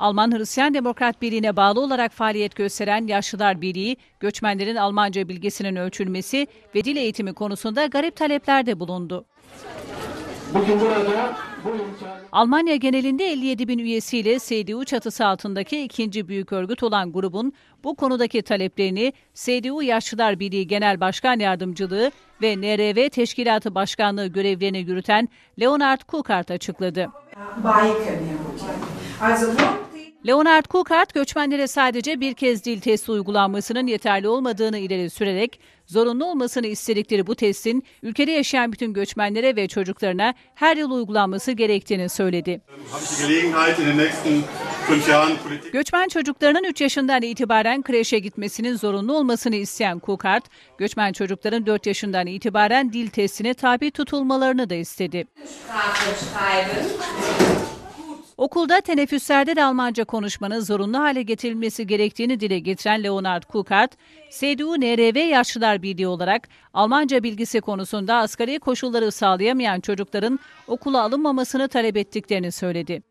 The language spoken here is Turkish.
Alman Hristiyan Demokrat Birliği'ne bağlı olarak faaliyet gösteren Yaşlılar Birliği, göçmenlerin Almanca bilgisinin ölçülmesi ve dil eğitimi konusunda garip taleplerde bulundu. Bugün burada bu imkanı Almanya genelinde 57 bin üyesiyle CDU çatısı altındaki ikinci büyük örgüt olan grubun bu konudaki taleplerini CDU Yaşlılar Birliği Genel Başkan Yardımcılığı ve NRV Teşkilatı Başkanlığı görevlerini yürüten Leonard Kukart açıkladı. Leonard Kukart, göçmenlere sadece bir kez dil testi uygulanmasının yeterli olmadığını ileri sürerek, zorunlu olmasını istedikleri bu testin ülkede yaşayan bütün göçmenlere ve çocuklarına her yıl uygulanması gerektiğini söyledi. Göçmen çocuklarının 3 yaşından itibaren kreşe gitmesinin zorunlu olmasını isteyen Kukart, göçmen çocukların 4 yaşından itibaren dil testine tabi tutulmalarını da istedi. Okulda teneffüslerde de Almanca konuşmanın zorunlu hale getirilmesi gerektiğini dile getiren Leonard Kukart, CDU-NRV Yaşlılar Birliği olarak Almanca bilgisi konusunda asgari koşulları sağlayamayan çocukların okula alınmamasını talep ettiklerini söyledi.